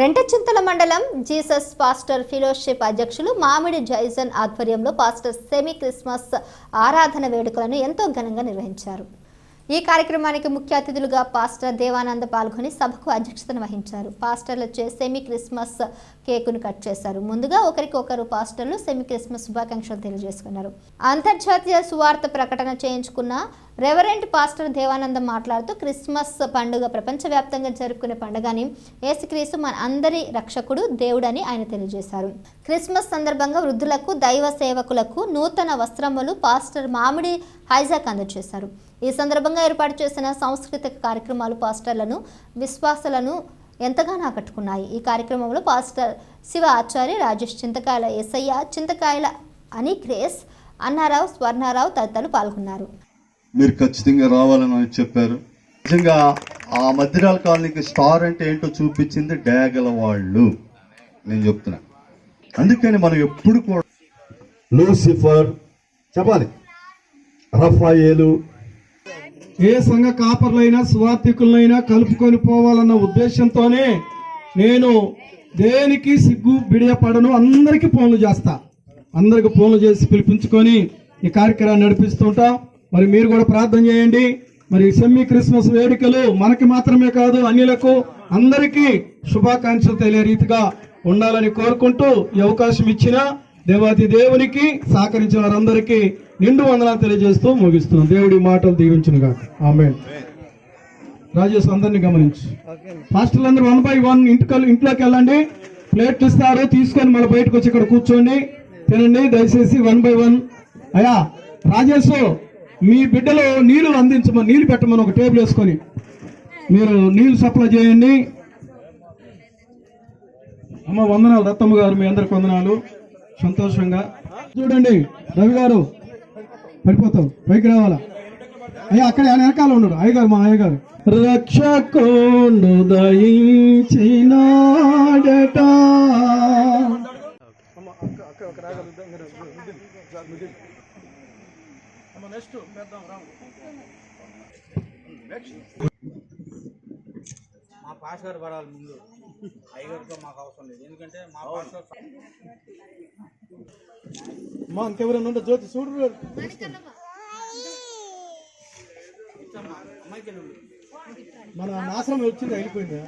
రెంటచింతల మండలం Jesus pastor fellowship అధ్యక్షులు మామిడి జైజన్ ఆధ్వర్యంలో పాస్టర్ సెమీ క్రిస్మస్ ఆరాధన వేడుకలను ఎంతో ఘనంగా నిర్వహించారు. ఈ కార్యక్రమానికి ముఖ్య అతిథులుగా పాస్టర్ దేవానంద్ పాల్గొని సభకు అధ్యక్షతను వహించారు. పాస్టర్లు సెమీ క్రిస్మస్ కేకును కట్ చేశారు. ముందుగా ఒకరికొకరు పాస్టర్లు సెమీ క్రిస్మస్ శుభాకాంక్షలు తెలియజేసుకున్నారు. అంతర్జాతీయ సువార్త ప్రకటన చేయించుకున్న రెవరెంట్ పాస్టర్ దేవానందం మాట్లాడుతూ క్రిస్మస్ పండుగ ప్రపంచవ్యాప్తంగా జరుపుకునే పండుగని ఏసుక్రీసు మన అందరి రక్షకుడు దేవుడని ఆయన తెలియజేశారు. క్రిస్మస్ సందర్భంగా వృద్ధులకు దైవ సేవకులకు నూతన వస్త్రములు పాస్టర్ మామిడి హైజాక్ అందజేశారు. ఈ సందర్భంగా ఏర్పాటు చేసిన సాంస్కృతిక కార్యక్రమాలు పాస్టర్లను విశ్వాసాలను ఎంతగానో ఆకట్టుకున్నాయి. ఈ కార్యక్రమంలో పాస్టర్ శివ ఆచార్య రాజేష్ చింతకాయల ఎస్ఐయ చింతకాయల అని క్రేస్ అన్నారావు స్వర్ణారావు తదితరులు పాల్గొన్నారు. మీరు ఖచ్చితంగా రావాలని చెప్పారు. నిజంగా ఆ మధ్యరాల కాలనీకి స్టార్ అంటే ఏంటో చూపించింది డయాగల వాళ్ళు. నేను చెప్తున్నా. అందుకని మనం ఎప్పుడు కూడా లూసిఫర్ చెప్పాలి. రఫాయేలు ఏ సంఘ కాపర్లైనా స్వార్థికులైనా కలుపుకొని పోవాలన్న ఉద్దేశంతోనే నేను దేనికి సిగ్గు బిడియపడను అందరికీ ఫోన్లు చేస్తా. అందరికి ఫోన్లు చేసి పిలిపించుకొని ఈ కార్యక్రమాన్ని నడిపిస్తుంటాం మరి మీరు కూడా ప్రార్థన చేయండి. మరి సెమ్మీ క్రిస్మస్ వేడుకలు మనకి మాత్రమే కాదు అన్యులకు అందరికీ శుభాకాంక్షలు తెలియ రీతిగా ఉండాలని కోరుకుంటూ ఈ అవకాశం ఇచ్చిన దేవాది దేవునికి సహకరించిన వారందరికీ నిండు వందనాలు తెలియజేస్తూ ముగిస్తున్నాం. దేవుడి మాటలు దీవించునుగా ఆమె రాజేష్ అందరిని గమనించి. హాస్టల్ అందరూ వన్ బై వన్ ఇంటికి ఇంట్లోకి వెళ్ళండి. ప్లేట్లు ఇస్తారు తీసుకొని మళ్ళీ బయటకు వచ్చి ఇక్కడ కూర్చోండి. తినండి దయచేసి వన్ బై వన్. అయ్యా రాజేష్ మీ బిడ్డలో నీళ్ళు అందించమని నీళ్ళు పెట్టమని ఒక టేబుల్ వేసుకొని మీరు నీళ్ళు సప్లై చేయండి. అమ్మ వందనాలు రత్తమ్మ గారు మీ అందరికి వందనాలు. సంతోషంగా. చూడండి రవి గారు పడిపోతావు పైకి రావాలా? అయ్యా అక్కడ ఆయన వెనకాల ఉన్నాడు. అయ్యగారు మా అయ్యగారు. రక్షకోండు దయించినాడట. మా పాస్ గారు పడాలి ముందు. ఐగారితో మాకు అవసరం లేదు. ఎందుకంటే మా పాస్ గారు మా ఇంకెవరైనా ఉంటే జ్యోతి చూడు. మన నాశనం వచ్చింది అయిపోయిందా?